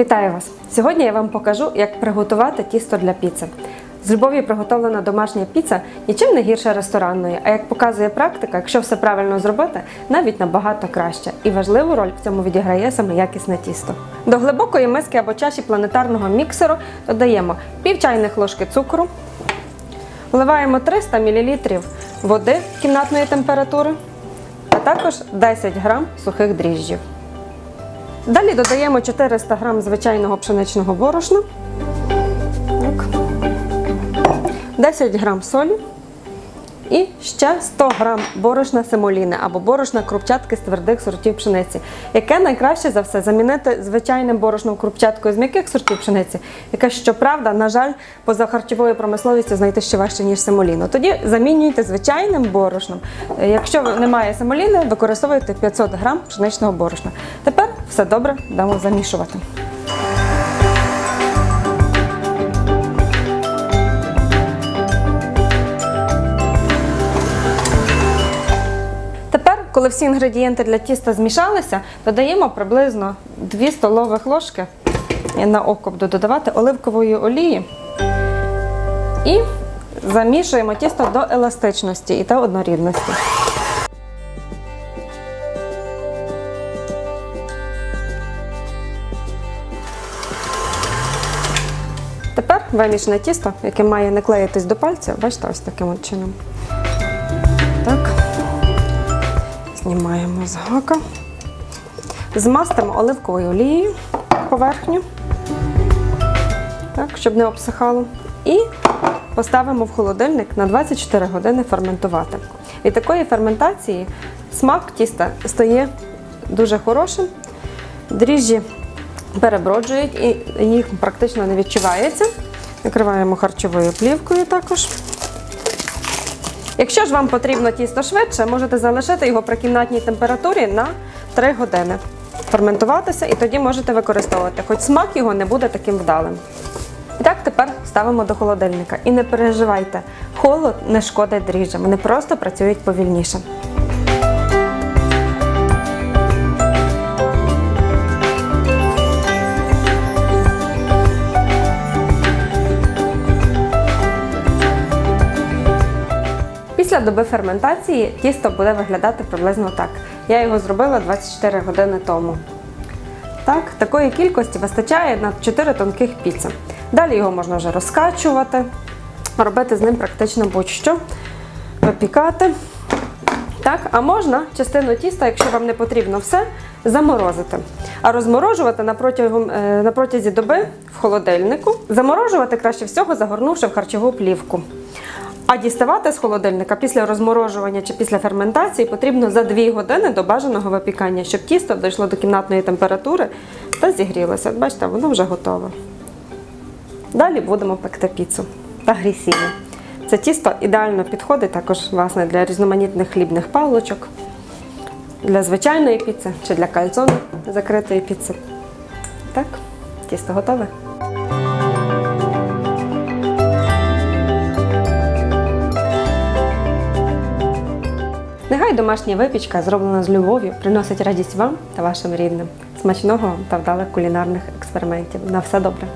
Вітаю вас! Сьогодні я вам покажу, як приготувати тісто для піци. З любов'ю приготовлена домашня піца нічим не гірша ресторанної, а як показує практика, якщо все правильно зробити, навіть набагато краще. І важливу роль в цьому відіграє саме якісне тісто. До глибокої миски або чаші планетарного міксеру додаємо пів чайних ложки цукру, вливаємо 300 мл води кімнатної температури, а також 10 г сухих дріжджів. Далі додаємо 400 г звичайного пшеничного борошна, 10 г солі і ще 100 г борошна семоліни або борошна крупчатки з твердих сортів пшениці, яке найкраще за все замінити звичайним борошном крупчаткою з м'яких сортів пшениці, яке, щоправда, на жаль, поза харчовою промисловістю знайти ще важче, ніж семоліну. Тоді замінюйте звичайним борошном. Якщо немає семоліни, використовуйте 500 г пшеничного борошна. Тепер все добре дамо замішувати. Коли всі інгредієнти для тіста змішалися, додаємо приблизно 2 столових ложки на око буду додавати оливкової олії і замішуємо тісто до еластичності і та однорідності. Тепер вимішане тісто, яке має не клеїтись до пальця, бачите, ось таким чином. Знімаємо з гака. Змастимо оливковою олією поверхню, так, щоб не обсихало. І поставимо в холодильник на 24 години ферментувати. Від такої ферментації смак тіста стає дуже хорошим. Дріжджі переброджують і їх практично не відчувається. Накриваємо харчовою плівкою також. Якщо ж вам потрібно тісто швидше, можете залишити його при кімнатній температурі на 3 години. Ферментуватися і тоді можете використовувати, хоч смак його не буде таким вдалим. І так тепер ставимо до холодильника. І не переживайте, холод не шкодить дріжджам, вони просто працюють повільніше. Після доби ферментації тісто буде виглядати приблизно так. Я його зробила 24 години тому. Так, такої кількості вистачає на 4 тонких піци. Далі його можна вже розкачувати, робити з ним практично будь-що, випікати. Так, а можна частину тіста, якщо вам не потрібно все, заморозити. А розморожувати на, протягом, е, протязі доби в холодильнику. Заморожувати краще всього, загорнувши в харчову плівку. А діставати з холодильника після розморожування чи після ферментації потрібно за 2 години до бажаного випікання, щоб тісто дійшло до кімнатної температури та зігрілося. От Бачите, воно вже готове. Далі будемо пекти піцу та грісіни. Це тісто ідеально підходить також власне, для різноманітних хлібних палочок, для звичайної піци чи для кальцону закритої піци. Так, тісто готове. Домашня випічка, зроблена з любов'ю, приносить радість вам та вашим рідним. Смачного та вдалих кулінарних експериментів. На все добре!